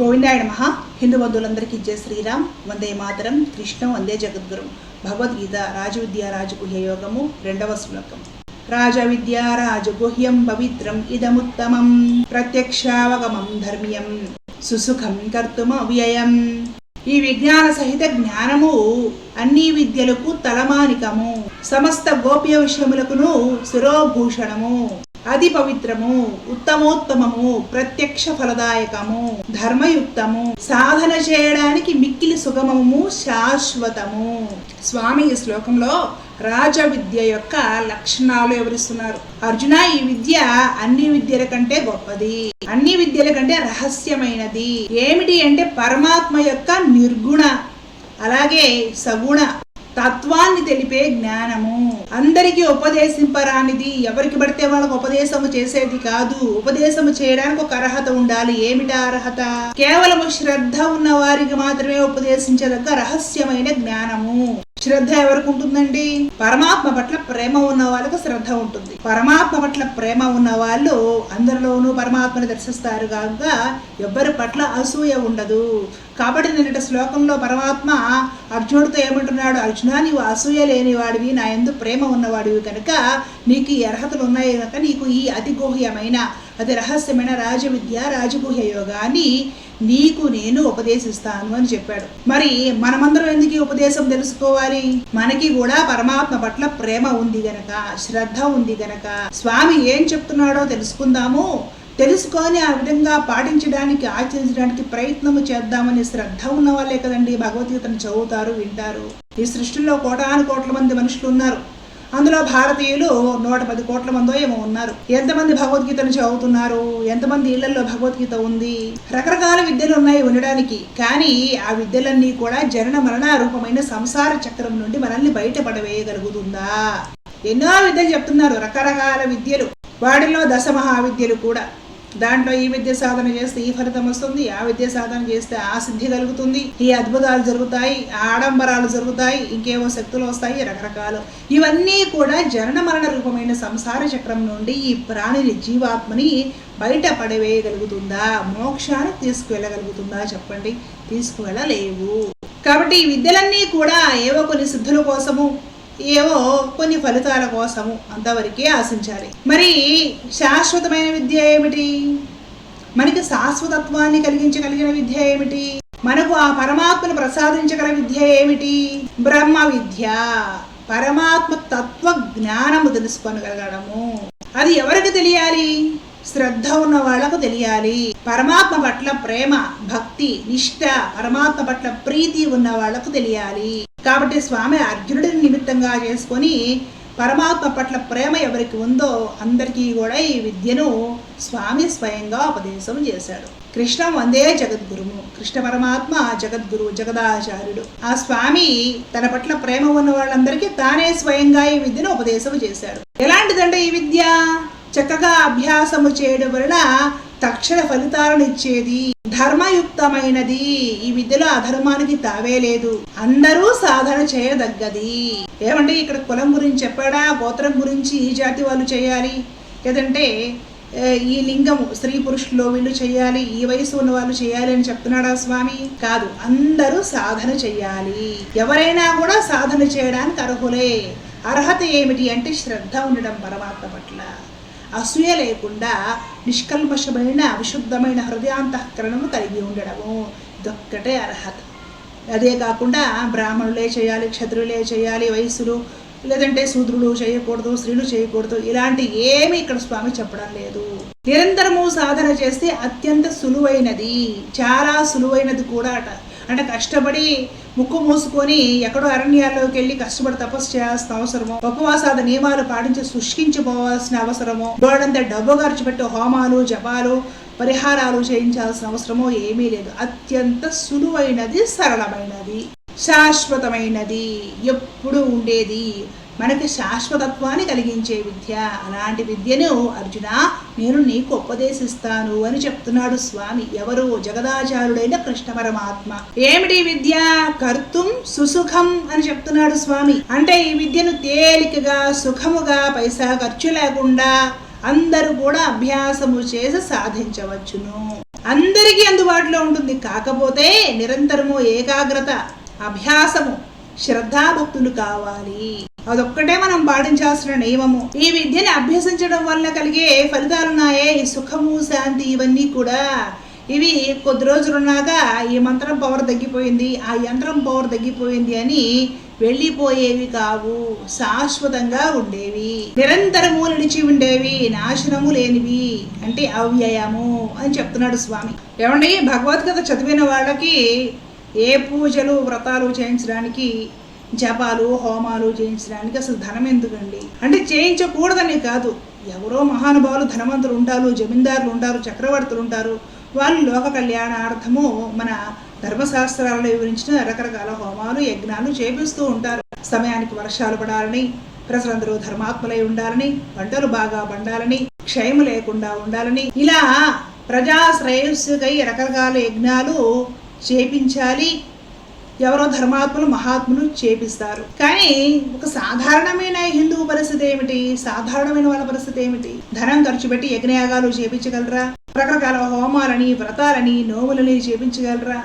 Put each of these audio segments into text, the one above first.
గోవిందాయ నమ. హిందూ బంధువులందరికీ జయ శ్రీరామ్. వందే మాతరం. కృష్ణం. వందే జగద్గురు. భగవద్గీత రాజవిద్య రాజగుహ్య యోగము రెండవ శ్లోకం. రాజవిద్య రాజగుహ్యం పవిత్రం ఇదముత్తమం. ప్రత్యక్షావగమం ధర్మ్యం. సుసుఖం కర్తుమ వ్యయం ఈ విజ్ఞాన సహిత జ్ఞానము అన్ని విద్యలకు తలమానికము. సమస్త గోప్య విషయములకును శిరోభూషణము. అది పవిత్రము ఉత్తమోత్తమము ప్రత్యక్ష ఫలదాయకము ధర్మయుక్తము సాధన చేయడానికి మిక్కిలి సుగమము శాశ్వతము. స్వామి ఈ శ్లోకంలో రాజ విద్య యొక్క లక్షణాలు వివరిస్తున్నారు. అర్జున ఈ విద్య అన్ని విద్యల కంటే గొప్పది. అన్ని విద్యల కంటే రహస్యమైనది. ఏమిటి అంటే పరమాత్మ యొక్క నిర్గుణ అలాగే సగుణ. తత్వాన్ని తెలిపే జ్ఞానము. అందరికీ ఉపదేశింపరానిది ఎవరికి పడితే వాళ్ళకు ఉపదేశము చేసేది కాదు. ఉపదేశము చేయడానికి ఒక అర్హత ఉండాలి. ఏమిటా అర్హత? కేవలము శ్రద్ధ ఉన్న వారికి మాత్రమే ఉపదేశించదగ్గ రహస్యమైన జ్ఞానము. శ్రద్ధ ఎవరికి ఉంటుందండి పరమాత్మ పట్ల ప్రేమ ఉన్న వాళ్ళకు శ్రద్ధ ఉంటుంది. పరమాత్మ పట్ల ప్రేమ ఉన్న వాళ్ళు అందరిలోనూ పరమాత్మని దర్శిస్తారు కాక ఎవ్వరి పట్ల అసూయ ఉండదు. కాబట్టి నిన్నటి శ్లోకంలో పరమాత్మ అర్జునుడితో ఏమంటున్నాడు? అర్జున నీవు అసూయ లేని వాడివి నా ఎందు ప్రేమ ఉన్నవాడివి కనుక నీకు ఈ అర్హతలు ఉన్నాయి కనుక నీకు ఈ అతి గోహ్యమైన అది రహస్యమైన రాజవిద్య రాజగుహ్య యోగాన్ని నీకు నేను ఉపదేశిస్తాను అని చెప్పాడు. మరి మనమందరం ఎందుకు ఉపదేశం తెలుసుకోవాలి? మనకి కూడా పరమాత్మ పట్ల ప్రేమ ఉంది గనక శ్రద్ధ ఉంది గనక. స్వామి ఏం చెప్తున్నాడో తెలుసుకుందాము? తెలుసుకొని ఆ విధంగా పాటించడానికి ఆచరించడానికి ప్రయత్నము చేద్దామని శ్రద్ధ ఉన్న వాళ్ళే కదండి. భగవద్గీతను చదువుతారు వింటారు. ఈ సృష్టిలో కోటాను కోట్ల మంది మనుషులు ఉన్నారు. అందులో భారతీయులు నూట పది కోట్ల మందో ఏమో ఉన్నారు. ఎంతమంది భగవద్గీతను చదువుతున్నారు? ఎంతమంది ఇళ్ళలో భగవద్గీత ఉంది? రకరకాల విద్యలు ఉన్నాయి ఉండడానికి. కానీ ఆ విద్యలన్నీ కూడా జనన మరణ రూపమైన సంసార చక్రం నుండి మనల్ని బయటపడవేయగలుగుతుందా? ఎన్నో విద్యలు చెప్తున్నారు రకరకాల విద్యలు. వాటిలో దశ మహావిద్యలు కూడా. దాంట్లో ఈ విద్య సాధన చేస్తే ఈ ఫలితం వస్తుంది ఆ విద్య సాధన చేస్తే ఆ సిద్ధి కలుగుతుంది. ఈ అద్భుతాలు జరుగుతాయి ఆ ఆడంబరాలు జరుగుతాయి ఇంకేవో శక్తులు వస్తాయి రకరకాలు. ఇవన్నీ కూడా జనన మరణ రూపమైన సంసార చక్రం నుండి ఈ ప్రాణిని జీవాత్మని బయట పడవేయగలుగుతుందా? మోక్షానికి తీసుకువెళ్ళగలుగుతుందా? చెప్పండి. తీసుకువెళ్ళలేవు. కాబట్టి ఈ విద్యలన్నీ కూడా ఏవో కొన్ని సిద్ధుల కోసము ఏవో కొన్ని ఫలితాల కోసము అంతవరకే ఆశించాలి. మరి శాశ్వతమైన విద్య ఏమిటి? మనకి శాశ్వతత్వాన్ని కలిగించగలిగిన విద్య ఏమిటి? మనకు ఆ పరమాత్మను ప్రసాదించగల విద్య ఏమిటి? బ్రహ్మ విద్య పరమాత్మ తత్వ జ్ఞానము తెలుసుకొనగలగడము. అది ఎవరికి తెలియాలి? శ్రద్ధ ఉన్న వాళ్ళకు తెలియాలి. పరమాత్మ పట్ల ప్రేమ భక్తి నిష్ఠ పరమాత్మ పట్ల ప్రీతి ఉన్న వాళ్ళకు తెలియాలి. కాబట్టి స్వామి అర్జునుడిని నిమిత్తంగా చేసుకొని పరమాత్మ పట్ల ప్రేమ ఎవరికి ఉందో అందరికీ కూడా ఈ విద్యను స్వామి స్వయంగా ఉపదేశం చేశాడు. కృష్ణ వందే జగద్గురుము. కృష్ణ పరమాత్మ జగద్గురు జగదాచార్యుడు. ఆ స్వామి తన పట్ల ప్రేమ ఉన్న వాళ్ళందరికీ తానే స్వయంగా ఈ విద్యను ఉపదేశం చేశాడు. ఎలాంటిదంటే ఈ విద్య? చక్కగా అభ్యాసము చేయడం వలన తక్షణ ఫలితాలను ఇచ్చేది ధర్మయుక్తమైనది. ఈ విద్యలో అధర్మానికి తావే లేదు. అందరూ సాధన చేయదగ్గది. ఏమంటే ఇక్కడ కులం గురించి చెప్పాడా? గోత్రం గురించి ఈ జాతి వాళ్ళు చేయాలి? లేదంటే ఈ లింగం స్త్రీ పురుషుల్లో వీళ్ళు చేయాలి? ఈ వయసు ఉన్న వాళ్ళు చేయాలి అని చెప్తున్నాడా స్వామి? కాదు. అందరూ సాధన చెయ్యాలి ఎవరైనా కూడా సాధన చేయడానికి అర్హులే. అర్హత ఏమిటి అంటే శ్రద్ధ ఉండడం పరమాత్మ పట్ల. అసూయ లేకుండా నిష్కల్మషమైన విశుద్ధమైన హృదయాంతఃకరణము కలిగి ఉండడము. ఇదొక్కటే అర్హత. అదే కాకుండా బ్రాహ్మణులే చేయాలి క్షత్రులే చేయాలి వయస్సులు లేదంటే శూద్రులు చేయకూడదు స్త్రీలు చేయకూడదు ఇలాంటి ఏమి ఇక్కడ స్వామి చెప్పడం లేదు. నిరంతరము సాధన చేస్తే అత్యంత సులువైనది. చాలా సులువైనది కూడా అట. అంటే కష్టపడి ముక్కు మూసుకొని ఎక్కడో అరణ్యాల్లోకి వెళ్ళి కష్టపడి తపస్సు చేయాల్సిన అవసరమో ఉపవాసాద నియమాలు పాటించి శుష్కించిపోవాల్సిన అవసరమో గోడంతా డబ్బు ఖర్చు పెట్టే హోమాలు జపాలు పరిహారాలు చేయించాల్సిన అవసరమో ఏమీ లేదు. అత్యంత సులువైనది సరళమైనది. శాశ్వతమైనది ఎప్పుడు ఉండేది. మనకి శాశ్వతత్వాన్ని కలిగించే విద్య. అలాంటి విద్యను అర్జున నేను నీకు ఉపదేశిస్తాను అని చెప్తున్నాడు స్వామి. ఎవరు జగదాచారుడైన కృష్ణ పరమాత్మ. ఏమిటి విద్య? కర్తుం సుసుఖం అని చెప్తున్నాడు స్వామి. అంటే ఈ విద్యను తేలికగా సుఖముగా పైసా ఖర్చు లేకుండా అందరూ కూడా అభ్యాసము చేసి సాధించవచ్చును. అందరికీ అందుబాటులో ఉంటుంది. కాకపోతే నిరంతరము ఏకాగ్రత. అభ్యాసము శ్రద్ధాభక్తులు కావాలి. అదొక్కటే మనం పాటించాల్సిన నియమము. ఈ విద్యని అభ్యసించడం వల్ల కలిగే ఫలితాలున్నాయే ఈ సుఖము శాంతి ఇవన్నీ కూడా. ఇవి కొద్ది రోజులున్నాక ఈ మంత్రం పవర్ తగ్గిపోయింది ఆ యంత్రం పవర్ తగ్గిపోయింది అని వెళ్ళిపోయేవి కావు. శాశ్వతంగా ఉండేవి. నిరంతరము నిలిచి ఉండేవి. నాశనము లేనివి. అంటే అవ్యయము అని చెప్తున్నాడు స్వామి. ఏమండి? భగవద్గీత చదివిన వాళ్ళకి ఏ పూజలు వ్రతాలు చేయించడానికి జపాలు హోమాలు చేయించడానికి అసలు ధనం ఎందుకండి? అంటే చేయించకూడదని కాదు. ఎవరో మహానుభావులు ధనవంతులు ఉంటారు జమీందారులు ఉంటారు చక్రవర్తులు ఉంటారు. వాళ్ళు లోక కళ్యాణార్థము మన ధర్మశాస్త్రాలలో వివరించిన రకరకాల హోమాలు యజ్ఞాలు చేపిస్తూ ఉంటారు. సమయానికి వర్షాలు పడాలని ప్రజలందరూ ధర్మాత్మలై ఉండాలని పంటలు బాగా పండాలని క్షయము లేకుండా ఉండాలని. ఇలా ప్రజా శ్రేయస్సుకై రకరకాల యజ్ఞాలు చేపించాలి. ఎవరో ధర్మాత్ములు మహాత్ములు చేపిస్తారు. కానీ ఒక సాధారణమైన హిందువు పరిస్థితి ఏమిటి? సాధారణమైన వాళ్ళ పరిస్థితి ఏమిటి? ధనం ఖర్చు పెట్టి యజ్ఞయాగాలు చేపించగలరా? రకరకాల హోమాలని వ్రతాలని నోములని చేపించగలరా?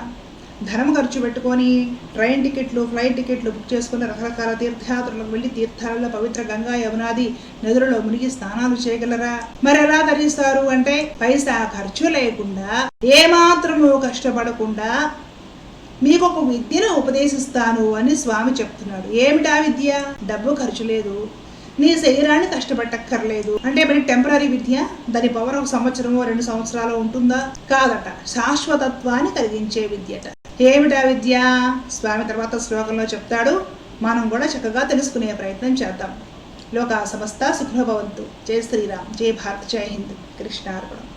ధనం ఖర్చు పెట్టుకొని ట్రైన్ టికెట్లు ఫ్లైట్ టికెట్లు బుక్ చేసుకుని రకరకాల తీర్థయాత్రలకు వెళ్ళి తీర్థాలలో పవిత్ర గంగా యమునాది నదులలో మునిగి స్నానాలు చేయగలరా? మరి ఎలా ధరిస్తారు అంటే పైసా ఖర్చు లేకుండా ఏమాత్రము కష్టపడకుండా మీకు ఒక విద్యను ఉపదేశిస్తాను అని స్వామి చెప్తున్నాడు. ఏమిటా విద్య? డబ్బు ఖర్చు లేదు. నీ శరీరాన్ని కష్టపెట్టక్కర్లేదు. అంటే మరి టెంపరీ విద్య? దాని పవర్ ఒక సంవత్సరమో రెండు సంవత్సరాలు ఉంటుందా? కాదట. శాశ్వతత్వాన్ని కలిగించే విద్యట. ఏమిటా విద్య? స్వామి తర్వాత శ్లోకంలో చెప్తాడు. మనం కూడా చక్కగా తెలుసుకునే ప్రయత్నం చేద్దాం. లోక సమస్త సుఖభవంతు జై శ్రీరామ్. జై భారత్. జై హింద్. కృష్ణార్పణం.